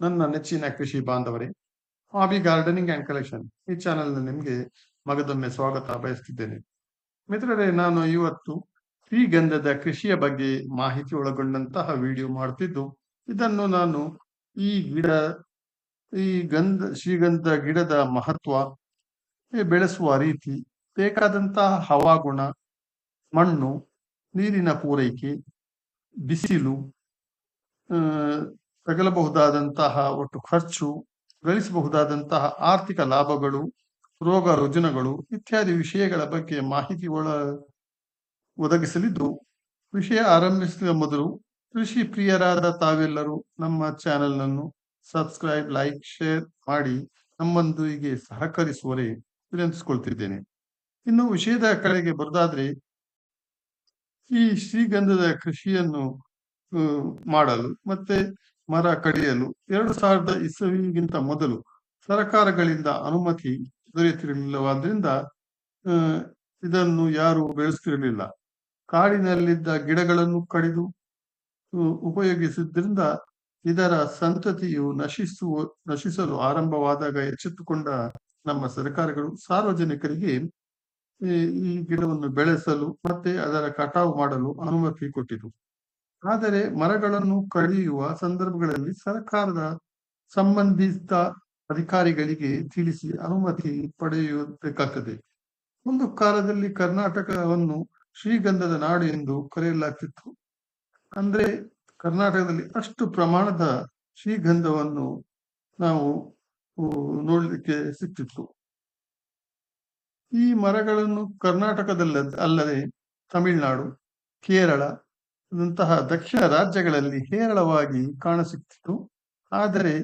ನನ್ನ ನೆಚ್ಚಿನ ಕೃಷಿ ಬಾಂಧವರೇ, ಹಾಬಿ ಗಾರ್ಡನಿಂಗ್ ಅಂಡ್ ಕಲೆಕ್ಷನ್ ಈ ಚಾನೆಲ್ ನಿಮಗೆ ಮಗದೊಮ್ಮೆ ಸ್ವಾಗತ ಬಯಸ್ತಿದ್ದೇನೆ. ಮಿತ್ರರೇ, ನಾನು ಇವತ್ತು ಶ್ರೀಗಂಧದ ಕೃಷಿಯ ಬಗ್ಗೆ ಮಾಹಿತಿ ಒಳಗೊಂಡಂತಹ ವಿಡಿಯೋ ಮಾಡ್ತಿದ್ದು, ಇದನ್ನು ನಾನು ಈ ಗಿಡ, ಈ ಗಂಧ, ಶ್ರೀಗಂಧ ಗಿಡದ ಮಹತ್ವ ಬೆಳೆಸುವ ರೀತಿ, ಬೇಕಾದಂತಹ ಹವಾಗುಣ, ಮಣ್ಣು, ನೀರಿನ ಪೂರೈಕೆ, ಬಿಸಿಲು ತಗಲಬಹುದಾದಂತಹ ಒಟ್ಟು ಖರ್ಚು, ಗಳಿಸಬಹುದಾದಂತಹ ಆರ್ಥಿಕ ಲಾಭಗಳು, ರೋಗ ರುಜಿನಗಳು ಇತ್ಯಾದಿ ವಿಷಯಗಳ ಬಗ್ಗೆ ಮಾಹಿತಿ ಒಳ ಒದಗಿಸಲಿದ್ದು, ವಿಷಯ ಆರಂಭಿಸುವ ಮೊದಲು ಕೃಷಿ ಪ್ರಿಯರಾದ ತಾವೆಲ್ಲರೂ ನಮ್ಮ ಚಾನೆಲ್ ಅನ್ನು ಸಬ್ಸ್ಕ್ರೈಬ್, ಲೈಕ್, ಶೇರ್ ಮಾಡಿ ನಮ್ಮೊಂದಿಗೆ ಸಹಕರಿಸುವರೆ ವಿನಂತಿಸಿಕೊಳ್ತಿದ್ದೇನೆ. ಇನ್ನು ವಿಷಯದ ಕಡೆಗೆ ಬರೋದಾದ್ರೆ ಈ ಶ್ರೀಗಂಧದ ಕೃಷಿಯನ್ನು ಮಾಡಲು ಮತ್ತೆ ಮರ ಕಡಿಯಲು ಎರಡು ಸಾವಿರದ ಇಸವಿಗಿಂತ ಮೊದಲು ಸರಕಾರಗಳಿಂದ ಅನುಮತಿ ದೊರೆಯುತ್ತಿರಲಿಲ್ಲವಾದ್ರಿಂದ ಇದನ್ನು ಯಾರು ಬೆಳೆಸ್ತಿರಲಿಲ್ಲ ಕಾಡಿನಲ್ಲಿದ್ದ ಗಿಡಗಳನ್ನು ಕಡಿದು ಉಪಯೋಗಿಸಿದ್ರಿಂದ ಇದರ ಸಂತತಿಯು ನಶಿಸುವ, ನಶಿಸಲು ಆರಂಭವಾದಾಗ ಎಚ್ಚೆತ್ತುಕೊಂಡ ನಮ್ಮ ಸರ್ಕಾರಗಳು ಸಾರ್ವಜನಿಕರಿಗೆ ಈ ಗಿಡವನ್ನು ಬೆಳೆಸಲು ಮತ್ತೆ ಅದರ ಕಟಾವು ಮಾಡಲು ಅನುಮತಿ ಕೊಟ್ಟಿತು. ಆದರೆ ಮರಗಳನ್ನು ಕಡಿಯುವ ಸಂದರ್ಭಗಳಲ್ಲಿ ಸರ್ಕಾರದ ಸಂಬಂಧಿತ ಅಧಿಕಾರಿಗಳಿಗೆ ತಿಳಿಸಿ ಅನುಮತಿ ಪಡೆಯಬೇಕಾಗ್ತದೆ. ಒಂದು ಕಾಲದಲ್ಲಿ ಕರ್ನಾಟಕವನ್ನು ಶ್ರೀಗಂಧದ ನಾಡು ಎಂದು ಕರೆಯಲಾಗ್ತಿತ್ತು. ಅಂದ್ರೆ ಕರ್ನಾಟಕದಲ್ಲಿ ಅಷ್ಟು ಪ್ರಮಾಣದ ಶ್ರೀಗಂಧವನ್ನು ನಾವು ನೋಡಲಿಕ್ಕೆ ಸಿಕ್ತಿತ್ತು ಈ ಮರಗಳನ್ನು ಕರ್ನಾಟಕದಲ್ಲ ಅಲ್ಲದೆ ತಮಿಳುನಾಡು, ಕೇರಳ ದಂತಹ ದಕ್ಷಿಣ ರಾಜ್ಯಗಳಲ್ಲಿ ಹೇರಳವಾಗಿ ಕಾಣಸಿಕ್ತಿತ್ತು ಆದರೆ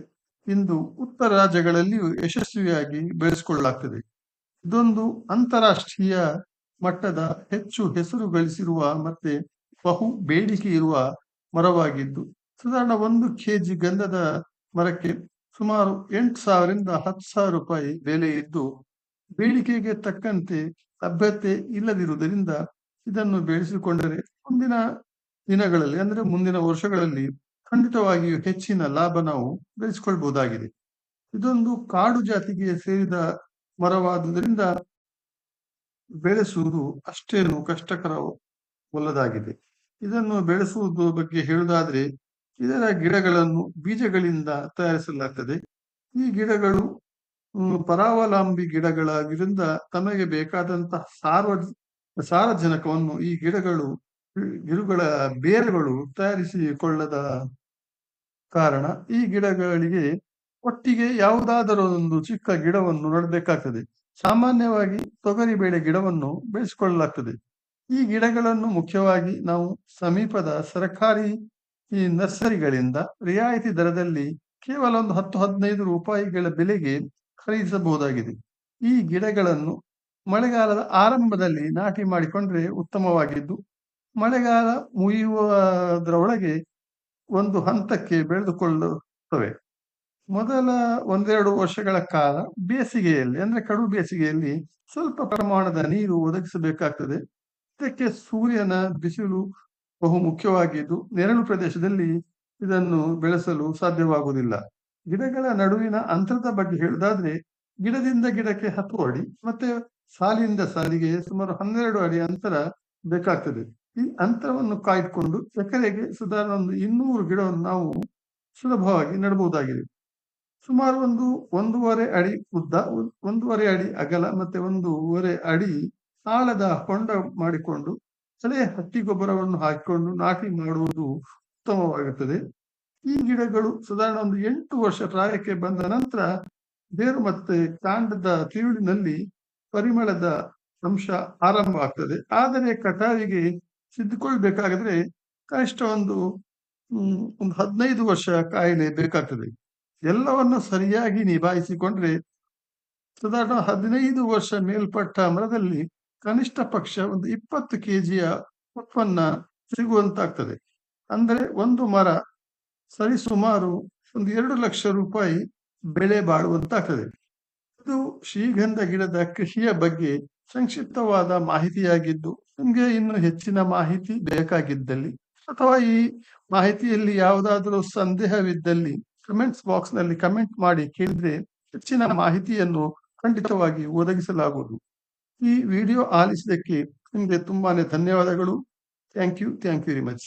ಇಂದು ಉತ್ತರ ರಾಜ್ಯಗಳಲ್ಲಿಯೂ ಯಶಸ್ವಿಯಾಗಿ ಬೆಳೆಸಿಕೊಳ್ಳಲಾಗ್ತದೆ. ಇದೊಂದು ಅಂತಾರಾಷ್ಟ್ರೀಯ ಮಟ್ಟದ ಹೆಚ್ಚು ಹೆಸರು ಗಳಿಸಿರುವ ಮತ್ತೆ ಬಹು ಬೇಡಿಕೆ ಇರುವ ಮರವಾಗಿದ್ದು, ಸಾಧಾರಣ ಒಂದು ಕೆಜಿ ಗಂಧದ ಮರಕ್ಕೆ ಸುಮಾರು ಎಂಟು ಸಾವಿರದಿಂದ ಹತ್ತು ಸಾವಿರ ರೂಪಾಯಿ ಬೆಲೆ ಇದ್ದು, ಬೇಡಿಕೆಗೆ ತಕ್ಕಂತೆ ಲಭ್ಯತೆ ಇಲ್ಲದಿರುವುದರಿಂದ ಇದನ್ನು ಬೆಳೆಸಿಕೊಂಡರೆ ಮುಂದಿನ ದಿನಗಳಲ್ಲಿ, ಅಂದ್ರೆ ಮುಂದಿನ ವರ್ಷಗಳಲ್ಲಿ ಖಂಡಿತವಾಗಿಯೂ ಹೆಚ್ಚಿನ ಲಾಭ ನಾವು ಗಳಿಸಿಕೊಳ್ಬಹುದಾಗಿದೆ. ಇದೊಂದು ಕಾಡು ಜಾತಿಗೆ ಸೇರಿದ ಮರವಾದುದರಿಂದ ಬೆಳೆಸುವುದು ಅಷ್ಟೇನು ಕಷ್ಟಕರವಲ್ಲದಾಗಿದೆ. ಇದನ್ನು ಬೆಳೆಸುವುದು ಬಗ್ಗೆ ಹೇಳುವುದಾದ್ರೆ, ಇದರ ಗಿಡಗಳನ್ನು ಬೀಜಗಳಿಂದ ತಯಾರಿಸಲಾಗ್ತದೆ. ಈ ಗಿಡಗಳು ಪರಾವಲಂಬಿ ಗಿಡಗಳಾಗಿರಿಂದ ತಮಗೆ ಬೇಕಾದಂತಹ ಸಾರ್ವ ಸಾರಜನಕವನ್ನು ಈ ಗಿಡಗಳು ಗಿಡಗಳ ಬೇರುಗಳು ತಯಾರಿಸಿಕೊಳ್ಳದ ಕಾರಣ ಈ ಗಿಡಗಳಿಗೆ ಒಟ್ಟಿಗೆ ಯಾವುದಾದರೂ ಒಂದು ಚಿಕ್ಕ ಗಿಡವನ್ನು ನೆಡಬೇಕಾಗ್ತದೆ. ಸಾಮಾನ್ಯವಾಗಿ ತೊಗರಿ ಬೇಳೆ ಗಿಡವನ್ನು ಬೆಳೆಸಿಕೊಳ್ಳಲಾಗ್ತದೆ. ಈ ಗಿಡಗಳನ್ನು ಮುಖ್ಯವಾಗಿ ನಾವು ಸಮೀಪದ ಸರ್ಕಾರಿ ಈ ನರ್ಸರಿಗಳಿಂದ ರಿಯಾಯಿತಿ ದರದಲ್ಲಿ ಕೇವಲ ಒಂದು ಹತ್ತು ಹದಿನೈದು ರೂಪಾಯಿಗಳ ಬೆಲೆಗೆ ಖರೀದಿಸಬಹುದಾಗಿದೆ. ಈ ಗಿಡಗಳನ್ನು ಮಳೆಗಾಲದ ಆರಂಭದಲ್ಲಿ ನಾಟಿ ಮಾಡಿಕೊಂಡ್ರೆ ಉತ್ತಮವಾಗಿದ್ದು ಮಳೆಗಾಲ ಮುಗಿಯುವುದರೊಳಗೆ ಒಂದು ಹಂತಕ್ಕೆ ಬೆಳೆದುಕೊಳ್ಳುತ್ತವೆ. ಮೊದಲ ಒಂದೆರಡು ವರ್ಷಗಳ ಕಾಲ ಬೇಸಿಗೆಯಲ್ಲಿ, ಅಂದ್ರೆ ಕಡು ಬೇಸಿಗೆಯಲ್ಲಿ ಸ್ವಲ್ಪ ಪ್ರಮಾಣದ ನೀರು ಒದಗಿಸಬೇಕಾಗ್ತದೆ. ಇದಕ್ಕೆ ಸೂರ್ಯನ ಬಿಸಿಲು ಬಹು ಮುಖ್ಯವಾಗಿದ್ದು, ನೆರಳು ಪ್ರದೇಶದಲ್ಲಿ ಇದನ್ನು ಬೆಳೆಸಲು ಸಾಧ್ಯವಾಗುವುದಿಲ್ಲ. ಗಿಡಗಳ ನಡುವಿನ ಅಂತರದ ಬಗ್ಗೆ ಹೇಳುವುದಾದ್ರೆ, ಗಿಡದಿಂದ ಗಿಡಕ್ಕೆ ಹತ್ತು ಅಡಿ ಮತ್ತೆ ಸಾಲಿನಿಂದ ಸಾಲಿಗೆ ಸುಮಾರು ಹನ್ನೆರಡು ಅಡಿ ಅಂತರ ಬೇಕಾಗ್ತದೆ. ಈ ಅಂತರವನ್ನು ಕಾಯ್ದುಕೊಂಡು ಎಕರೆಗೆ ಸುಧಾರಣ ಒಂದು ಇನ್ನೂರು ಗಿಡವನ್ನು ನಾವು ಸುಲಭವಾಗಿ ನೆಡಬಹುದಾಗಿದೆ. ಸುಮಾರು ಒಂದು, ಒಂದೂವರೆ ಅಡಿ ಉದ್ದ, ಒಂದೂವರೆ ಅಡಿ ಅಗಲ ಮತ್ತೆ ಒಂದೂವರೆ ಅಡಿ ಆಳದ ಹೊಂಡ ಮಾಡಿಕೊಂಡು ಹಳೆಯ ಹಟ್ಟಿ ಗೊಬ್ಬರವನ್ನು ಹಾಕಿಕೊಂಡು ನಾಟಿ ಮಾಡುವುದು ಉತ್ತಮವಾಗುತ್ತದೆ. ಈ ಗಿಡಗಳು ಸಾಧಾರಣ ಒಂದು ಎಂಟು ವರ್ಷ ಪ್ರಾಯಕ್ಕೆ ಬಂದ ನಂತರ ಬೇರು ಮತ್ತೆ ಕಾಂಡದ ತಿರುಳಿನಲ್ಲಿ ಪರಿಮಳದ ಅಂಶ ಆರಂಭ ಆಗ್ತದೆ ಆದರೆ ಕಟಾವಿಗೆ ಸಿದ್ಧಕೊಳ್ಬೇಕಾದ್ರೆ ಕನಿಷ್ಠ ಒಂದು ಒಂದು ಹದಿನೈದು ವರ್ಷ ಕಾಯಿಲೆ ಬೇಕಾಗ್ತದೆ. ಎಲ್ಲವನ್ನು ಸರಿಯಾಗಿ ನಿಭಾಯಿಸಿಕೊಂಡ್ರೆ ಸಾಧಾರಣ ಹದಿನೈದು ವರ್ಷ ಮೇಲ್ಪಟ್ಟ ಮರದಲ್ಲಿ ಕನಿಷ್ಠ ಪಕ್ಷ ಒಂದು ಇಪ್ಪತ್ತು ಕೆಜಿಯ ಉತ್ಪನ್ನ ಸಿಗುವಂತಾಗ್ತದೆ. ಅಂದರೆ ಒಂದು ಮರ ಸರಿಸುಮಾರು ಒಂದು ಎರಡು ಲಕ್ಷ ರೂಪಾಯಿ ಬೆಳೆ ಬಾಳುವಂತಾಗ್ತದೆ. ಇದು ಶ್ರೀಗಂಧ ಗಿಡದ ಕೃಷಿಯ ಬಗ್ಗೆ ಸಂಕ್ಷಿಪ್ತವಾದ ಮಾಹಿತಿಯಾಗಿದ್ದು, ನಿಮಗೆ ಇನ್ನು ಹೆಚ್ಚಿನ ಮಾಹಿತಿ ಬೇಕಾಗಿದ್ದಲ್ಲಿ ಅಥವಾ ಈ ಮಾಹಿತಿಯಲ್ಲಿ ಯಾವುದಾದರೂ ಸಂದೇಹವಿದ್ದಲ್ಲಿ ಕಮೆಂಟ್ಸ್ ಬಾಕ್ಸ್ನಲ್ಲಿ ಕಮೆಂಟ್ ಮಾಡಿ ಕೇಳಿದ್ರೆ ಹೆಚ್ಚಿನ ಮಾಹಿತಿಯನ್ನು ಖಂಡಿತವಾಗಿ ಒದಗಿಸಲಾಗುವುದು. ಈ ವಿಡಿಯೋ ಆಲಿಸಿದ್ದಕ್ಕೆ ನಿಮಗೆ ತುಂಬಾನೇ ಧನ್ಯವಾದಗಳು. Thank you thank you very much